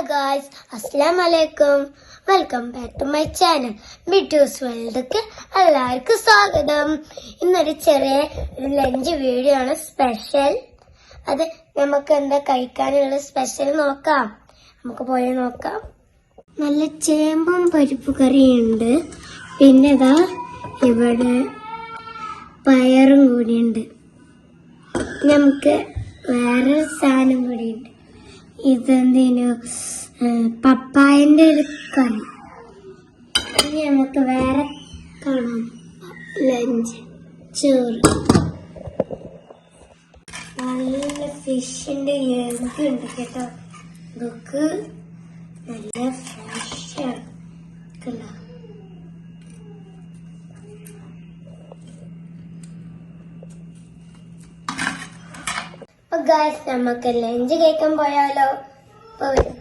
Hello guys അസ്സാം വലൈക്കും welcome back to my channel Bittu's വേൾഡ്ക്ക് എല്ലാവർക്കും സ്വാഗതം. ഇന്നൊരു ചെറിയ ഒരു ലഞ്ച് വീഡിയോ ആണ് സ്പെഷ്യൽ അത് നമുക്ക് എന്താ കഴിക്കാനുള്ള സ്പെഷ്യൽ നോക്കാം. നമുക്ക് പോയി നോക്കാം. നല്ല ചേമ്പും പരിപ്പ് കറിയുണ്ട്. പിന്നെ ഇതാ ഇവിടെ പയറും കൂടിയുണ്ട്. നമുക്ക് വേറൊരു സാധനം കൂടിയുണ്ട്. ഇതെന്തേനു? പപ്പായന്റെ ഒരു കറി. ഇനി നമുക്ക് വേറെ കാണാം. ലഞ്ച് ചോറ്. നല്ല ഫിഷിന്റെ എഗ് ഉണ്ട് കേട്ടോ. ഇതൊക്കെ നല്ല ഫ്രഷാണ് കണ്ടോ? അപ്പൊ ഗായ്സ് നമുക്ക് ലഞ്ച് കഴിക്കാൻ പോയാലോ? വരും.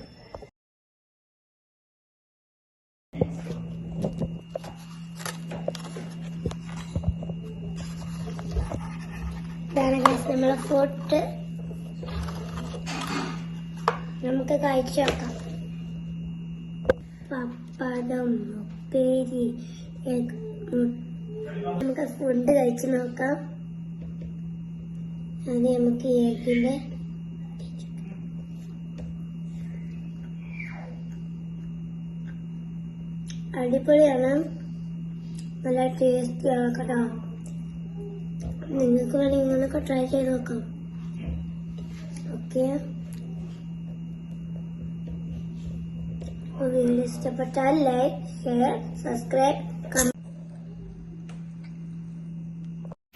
ഇതാണ് ഗായ്സ് നമ്മളെ ഫുഡ് നമുക്ക് കഴിച്ചു നോക്കാം. പപ്പടം ഉപ്പേരി നമുക്ക് ഫുഡ് കഴിച്ചു നോക്കാം. അത് നമുക്ക് ഏക്കിന്റെ അടിപൊളിയാണ്. നല്ല ടേസ്റ്റി ആണ് കേട്ടോ. നിങ്ങൾക്ക് വേണമെങ്കിൽ ഇങ്ങനെയൊക്കെ ട്രൈ ചെയ്ത് നോക്കാം. ഓക്കെ. വീഡിയോ ഇഷ്ടപ്പെട്ടാൽ ലൈക്ക് ഷെയർ സബ്സ്ക്രൈബ്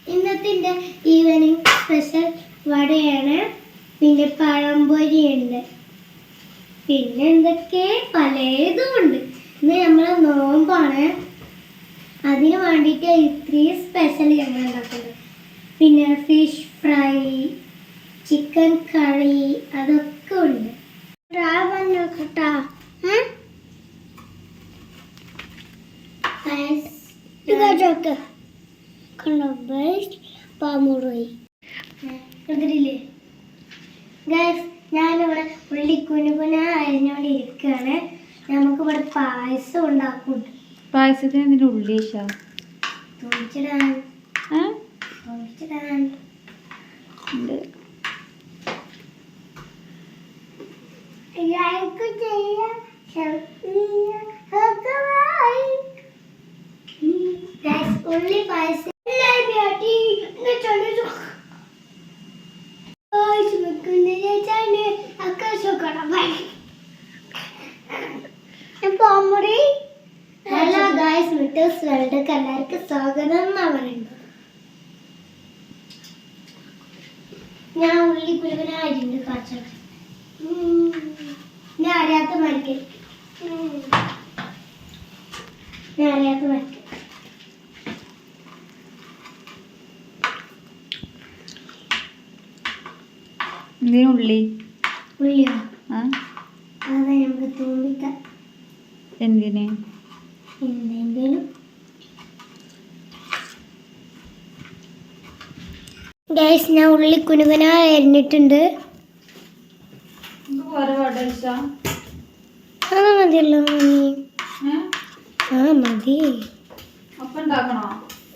ഇന്നത്തെ ഈവനിങ് സ്പെഷ്യൽ വടയാണ്. പിന്നെ പഴംപൊരി ഉണ്ട് പിന്നെ എന്തൊക്കെ? പലതും ഉണ്ട് ഇന്ന് നമ്മളെ നോമ്പാണ്. അതിന് വേണ്ടിയിട്ട് ഇത്രയും സ്പെഷ്യൽ ഞങ്ങൾ ഉണ്ടാക്കുന്നത്. പിന്നെ ഫിഷ് ഫ്രൈ ചിക്കൻ കറി അതൊക്കെ ഉണ്ട്. കേട്ടാ? ഇതൊക്കെ കണ്ടോ? കണ്ടില്ലേ? ഗൈസ് ഞാനിവിടെ ഉള്ളി കുനുകുന അരിഞ്ഞോണ്ടിരിക്കുകയാണ് നമുക്കിവിടെ പായസം ഉണ്ടാക്കും. പായസത്തിന് എന്തിന്റെ ഉള്ളി തോന്നിച്ചിടാൻ തോന്നിച്ചിടാൻ ലൈക്ക് ചെയ്യാം. ഗൈസ് ഉള്ളി പായസം ഹലോ ഗായ്സ് മിറ്റേഴ്സ് വേൾഡൊക്കെ എല്ലാവർക്കും സ്വാഗതം എന്നാ പറയുന്നത്. ഞാൻ ഉള്ളി കുലുകനായിട്ടുണ്ട് കാച്ച ഞാൻ അറിയാത്ത മരിക്കൽ ഞാൻ അറിയാത്ത മരിക്കൽ എന്തിനു ഉള്ളി? ഉള്ളിയോ? അതെ നമുക്ക് തൂമിക്കാം. എന്തിനെ? എന്തെങ്കിലും ഗൈസ് ഞാൻ ഉള്ളി കുനുകുന അരിഞ്ഞിട്ടുണ്ട്. അത് മതിയല്ലോ മമ്മി. ആ മതി.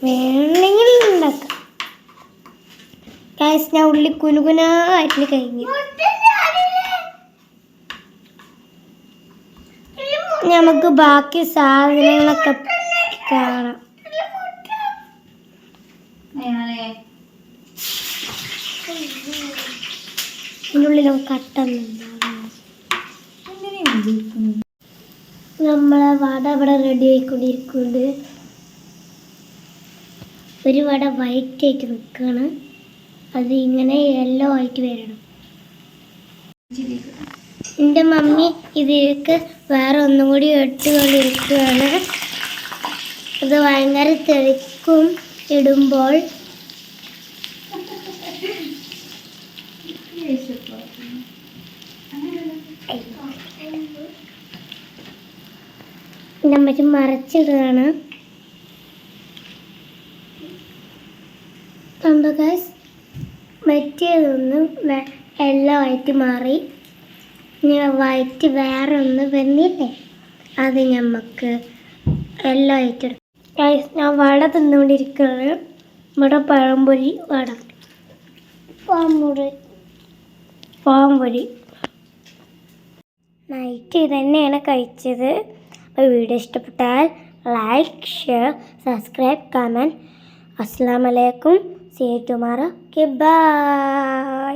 വേണമെങ്കിൽ ഉണ്ടാക്കാം. ഗൈസ് ഞാൻ ഉള്ളി കുനുകുന അരിഞ്ഞ് കഴിഞ്ഞു. നമുക്ക് ബാക്കി സാധനങ്ങളൊക്കെ കാണാം. ഞാനേ ഉള്ളിൽ നമ്മളെ വട അവിടെ റെഡി ആയിക്കൊണ്ടിരിക്കുന്നുണ്ട്. ഒരു വട വൈറ്റ് ആയിട്ട് നിൽക്കുകയാണ് അത് ഇങ്ങനെ യെല്ലോ ആയിട്ട് വരണം. എന്റെ മമ്മി ഇതിലേക്ക് വേറെ ഒന്നും കൂടി ഇട്ടുകൊണ്ടിരിക്കുകയാണ്. അത് ഭയങ്കര തെളിക്കും ഇടുമ്പോൾ. നമ്മക്ക് മറച്ചിടുകയാണ് കണ്ടോ ഗൈസ് മറ്റേതൊന്നും എല്ലാം ആയിട്ട് മാറി. ഇനി വയറ്റ് വേറെ ഒന്ന് വന്നില്ലേ? അത് നമുക്ക് എല്ലാം ആയിട്ട് ഞാൻ വട തിന്നുകൊണ്ടിരിക്കുന്നത് ഇവിടെ പഴംപൊരി വട. പാമ്പൊരി പാമ്പൊരി. നൈറ്റ് തന്നെയാണ് കഴിച്ചത്. അപ്പോൾ വീഡിയോ ഇഷ്ടപ്പെട്ടാൽ ലൈക്ക് ഷെയർ സബ്സ്ക്രൈബ് കമന്റ് അസ്സാം വലൈക്കും സി ടുമാറോ ബൈ